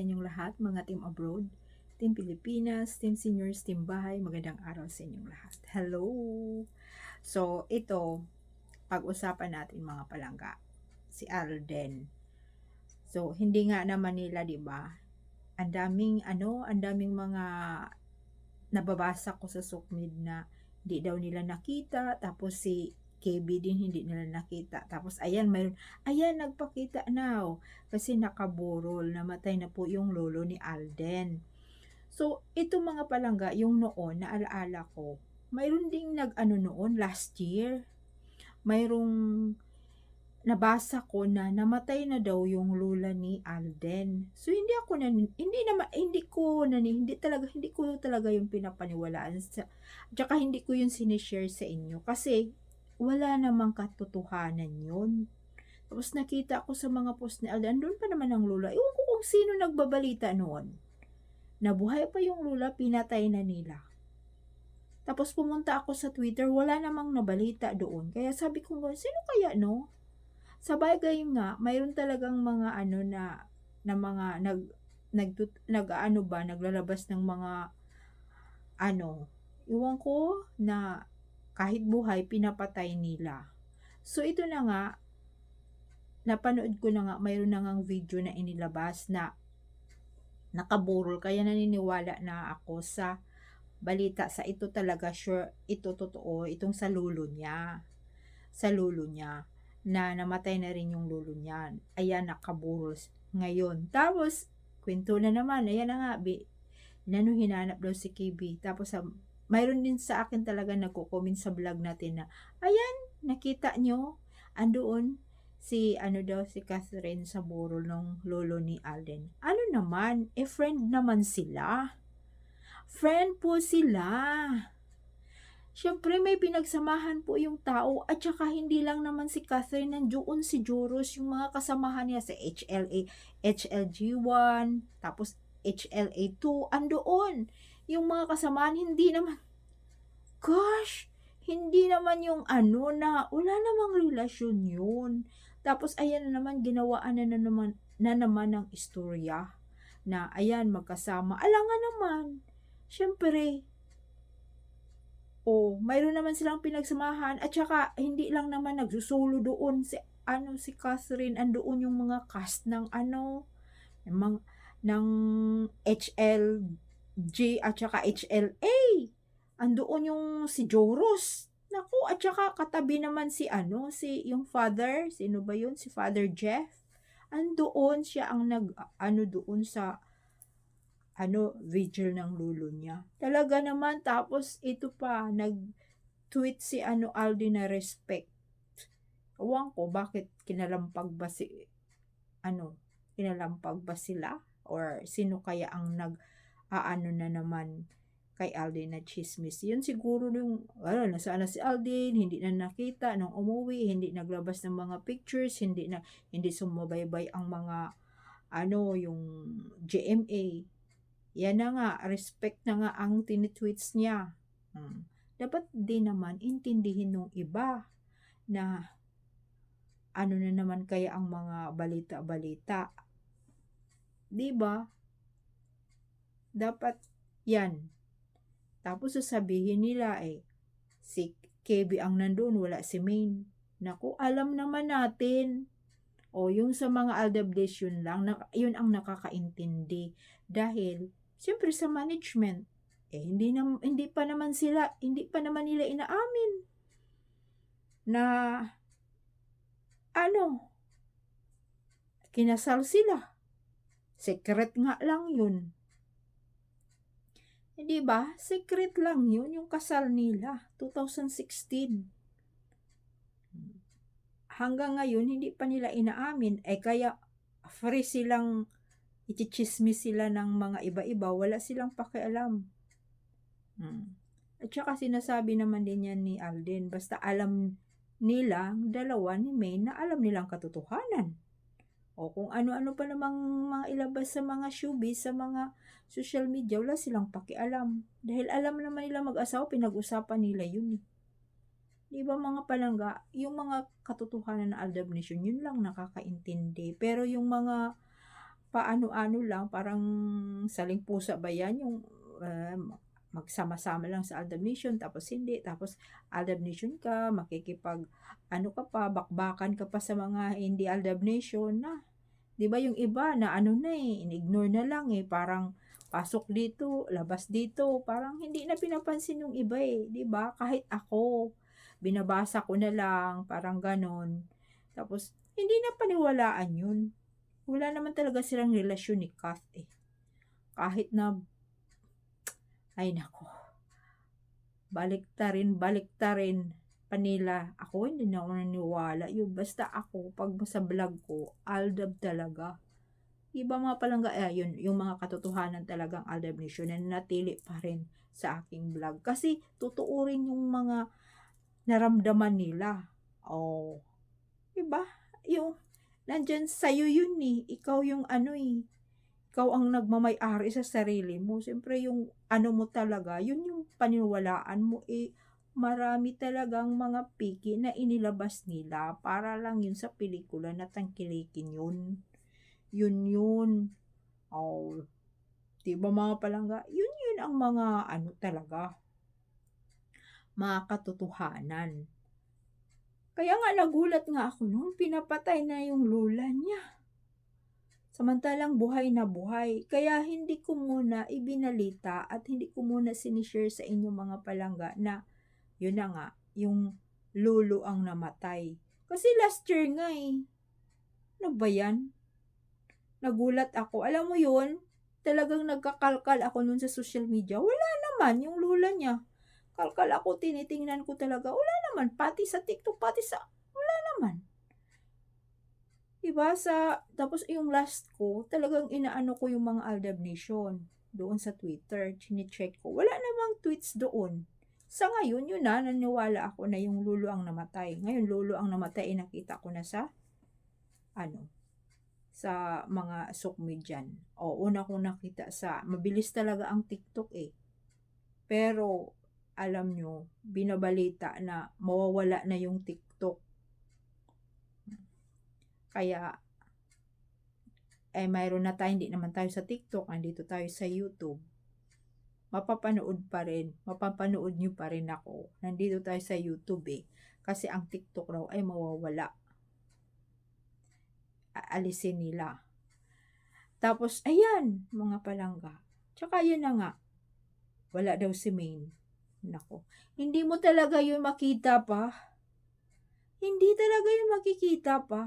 inyong lahat, mga team abroad, team Pilipinas, team seniors, team bahay, magandang araw sa inyong lahat. Hello! So, ito, pag-usapan natin mga palangga, si Alden. So, hindi nga naman nila, di ba? Ang daming, ano, ang daming mga nababasa ko sa Sukmid na hindi daw nila nakita, tapos si KB din hindi nila nakita. Tapos ayan, mayroon, ayan, nagpakita now. Kasi nakaburol, namatay na po yung lolo ni Alden. So, ito mga palangga, yung noon, naalaala ko, mayroon ding nag-ano noon, last year, mayroong nabasa ko na namatay na daw yung lola ni Alden. So hindi ako na hindi naman hindi ko na hindi talaga hindi ko talaga yung pinapaniwalaan sa tsaka hindi ko yung sinishare sa inyo kasi wala namang katotohanan yun. Tapos nakita ko sa mga post ni Alden, doon pa naman ang lola. Ewan ko kung sino nagbabalita noon. Nabuhay pa yung lola, pinatay na nila. Tapos pumunta ako sa Twitter, wala namang nabalita doon. Kaya sabi ko, sino kaya no? Sa bagay nga, mayroon talagang mga ano na na mga nag nag nag ano ba naglalabas ng mga ano iwan ko na kahit buhay pinapatay nila. So ito na nga napanood ko na nga mayroon na ngang video na inilabas na nakaburol. Kaya naniniwala na ako sa balita sa ito talaga sure ito totoo itong sa lulo niya. Sa lulo niya na namatay na rin yung lulo niya. Ayan nakaburol ngayon. Tapos kwento na naman ayan na nga bi, nano hinanap daw si KB tapos um, mayroon din sa akin talaga nagko-comment sa vlog natin na ayan nakita nyo andoon si ano daw si Catherine sa burol ng lolo ni Alden. Ano naman, eh friend naman sila. Friend po sila. Siyempre may pinagsamahan po yung tao at saka hindi lang naman si Catherine nandoon si Joros yung mga kasamahan niya sa HLA, HLG1, tapos HLA2, andoon. Yung mga kasamahan hindi naman, gosh, hindi naman yung ano na wala namang relasyon yun. Tapos ayan na naman ginawaan na, na naman na naman ng istorya na ayan magkasama. Alangan naman. Syempre, oh, mayroon naman silang pinagsamahan at saka hindi lang naman nagsusulo doon si ano si Catherine andoon yung mga cast ng ano ng, ng HLG at saka HLA. Andoon yung si Joros Naku, at saka katabi naman si ano, si yung father, sino ba yun? Si Father Jeff. Andoon siya ang nag, ano doon sa, ano, vigil ng lulo niya. Talaga naman, tapos ito pa, nag-tweet si ano, Aldi na respect. Ewan ko, bakit kinalampag ba si, ano, kinalampag ba sila? Or sino kaya ang nag, aano na naman, kay Aldin na chismis. Yun siguro yung, ano, nasaan na si Aldin, hindi na nakita nung umuwi, hindi naglabas ng mga pictures, hindi na, hindi sumabaybay ang mga, ano, yung GMA. Yan na nga, respect na nga ang tinitweets niya. Hmm. Dapat din naman intindihin ng iba na ano na naman kaya ang mga balita-balita. 'Di ba? Dapat 'yan tapos sasabihin nila eh, si KB ang nandun, wala si Main. Naku, alam naman natin. O yung sa mga yun lang, na, yun ang nakakaintindi. Dahil, siyempre sa management, eh hindi, na, hindi pa naman sila, hindi pa naman nila inaamin na ano, kinasal sila. Secret nga lang yun. Hindi eh, ba? Secret lang yun, yung kasal nila. 2016. Hanggang ngayon, hindi pa nila inaamin. Eh kaya, free silang, ichichismis sila ng mga iba-iba. Wala silang pakialam. Hmm. At saka sinasabi naman din yan ni Alden, basta alam nila, dalawa ni May, na alam nilang katotohanan. O kung ano-ano pa namang mga ilabas sa mga showbiz, sa mga social media, wala silang pakialam. Dahil alam naman nila mag-asawa, pinag-usapan nila yun eh. Di ba mga palangga, yung mga katotohanan na aldab nation, yun lang nakakaintindi. Pero yung mga paano-ano lang, parang saling pusa ba yan, yung uh, magsama-sama lang sa Aldab Nation, tapos hindi, tapos Aldab Nation ka, makikipag, ano ka pa, bakbakan ka pa sa mga hindi Aldab Nation na, di ba yung iba na ano na eh, in-ignore na lang eh, parang pasok dito, labas dito, parang hindi na pinapansin yung iba eh, di ba? Kahit ako, binabasa ko na lang, parang ganon. Tapos, hindi na paniwalaan yun. Wala naman talaga silang relasyon ni Kath eh. Kahit na, ay nako, baliktarin, baliktarin pa nila. Ako, hindi na ako naniwala yun. Basta ako, pag sa vlog ko, aldab talaga. Iba mga palangga, eh, yun, yung mga katotohanan talagang aldab nation na natili pa rin sa aking vlog. Kasi, totoo rin yung mga naramdaman nila. Oh, iba? Yung, nandyan sa'yo yun eh. Ikaw yung ano eh. Ikaw ang nagmamay-ari sa sarili mo. Siyempre yung ano mo talaga, yun yung paniwalaan mo eh. Marami talagang mga piki na inilabas nila para lang yun sa pelikula na tangkilikin yun. Yun yun. Oh, diba mga palangga? Yun yun ang mga ano talaga. Mga katotohanan. Kaya nga nagulat nga ako nung pinapatay na yung lula niya. Samantalang buhay na buhay. Kaya hindi ko muna ibinalita at hindi ko muna sinishare sa inyo mga palangga na yun na nga, yung lulo ang namatay. Kasi last year nga eh. Ano ba yan? Nagulat ako. Alam mo yun, talagang nagkakalkal ako nun sa social media. Wala naman yung lula niya. Kalkal ako, tinitingnan ko talaga. Wala naman. Pati sa TikTok, pati sa... Wala naman. Diba sa... Tapos yung last ko, talagang inaano ko yung mga Aldab Nation. Doon sa Twitter. Chine-check ko. Wala namang tweets doon. Sa ngayon, yun na, naniwala ako na yung lulo ang namatay. Ngayon, lulo ang namatay, nakita ko na sa, ano, sa mga sukmi dyan. O, una kong nakita sa, mabilis talaga ang TikTok eh. Pero, alam nyo, binabalita na mawawala na yung TikTok. Kaya, eh mayroon na tayo, hindi naman tayo sa TikTok, andito tayo sa YouTube. Mapapanood pa rin, mapapanood nyo pa rin ako. Nandito tayo sa YouTube eh. Kasi ang TikTok raw ay mawawala. Aalisin nila. Tapos, ayan, mga palangga. Tsaka yun na nga, wala daw si Maine. Nako, hindi mo talaga yun makita pa. Hindi talaga yun makikita pa.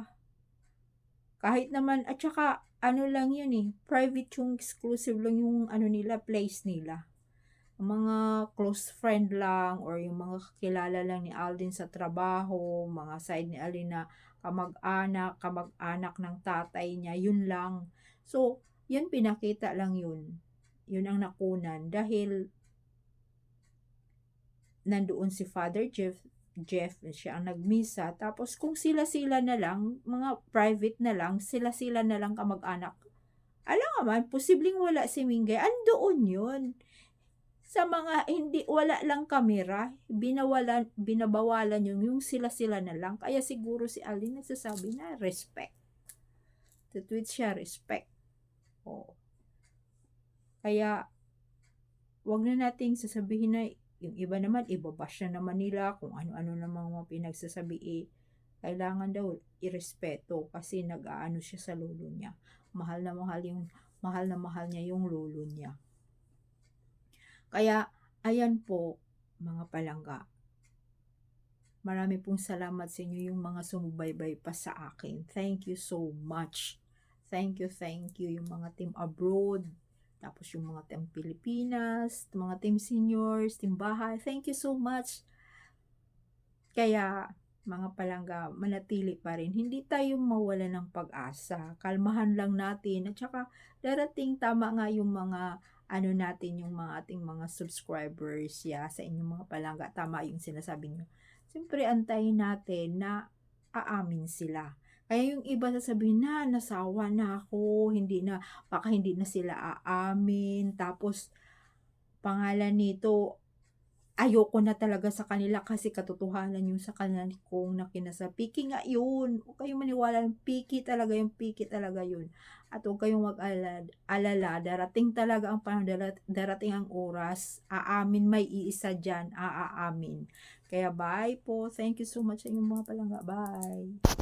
Kahit naman, at saka, ano lang yun eh, private yung exclusive lang yung ano nila, place nila. Mga close friend lang or yung mga kakilala lang ni Aldin sa trabaho, mga side ni Alin na kamag-anak, kamag-anak ng tatay niya, yun lang. So, yun pinakita lang yun. Yun ang nakunan dahil nandoon si Father Jeff, Jeff, siya ang nagmisa. Tapos kung sila-sila na lang, mga private na lang, sila-sila na lang kamag-anak. Alam naman, posibleng wala si Mingay. Andoon yun. Sa mga hindi, wala lang kamera, binawalan, binabawalan yung, yung sila-sila na lang. Kaya siguro si Alin nagsasabi na respect. tweet siya, respect. Oh. Kaya, wag na nating sasabihin na yung iba naman, ibabash na naman nila kung ano-ano namang mga pinagsasabi eh, kailangan daw irespeto kasi nag-aano siya sa lolo niya. Mahal na mahal yung mahal na mahal niya yung lolo niya. Kaya ayan po mga palangga. Marami pong salamat sa inyo yung mga sumubaybay pa sa akin. Thank you so much. Thank you, thank you yung mga team abroad, tapos yung mga team Pilipinas, mga team seniors, team bahay, thank you so much. Kaya, mga palangga, manatili pa rin. Hindi tayo mawala ng pag-asa. Kalmahan lang natin. At saka, darating tama nga yung mga ano natin, yung mga ating mga subscribers ya, sa inyong mga palangga. Tama yung sinasabi nyo. Siyempre, antayin natin na aamin sila kaya yung iba sasabihin na, nasawa na ako, hindi na, baka hindi na sila aamin, tapos, pangalan nito, ayoko na talaga sa kanila kasi katotohanan yung sa kanila kong nakinasa. Piki nga yun. Huwag kayong maniwala. Piki talaga yung piki talaga yun. At huwag kayong mag-alala. Alala, darating talaga ang panahon, darat- darating ang oras. Aamin, may iisa dyan. Aaamin. Kaya bye po. Thank you so much sa inyong mga palangga. Bye.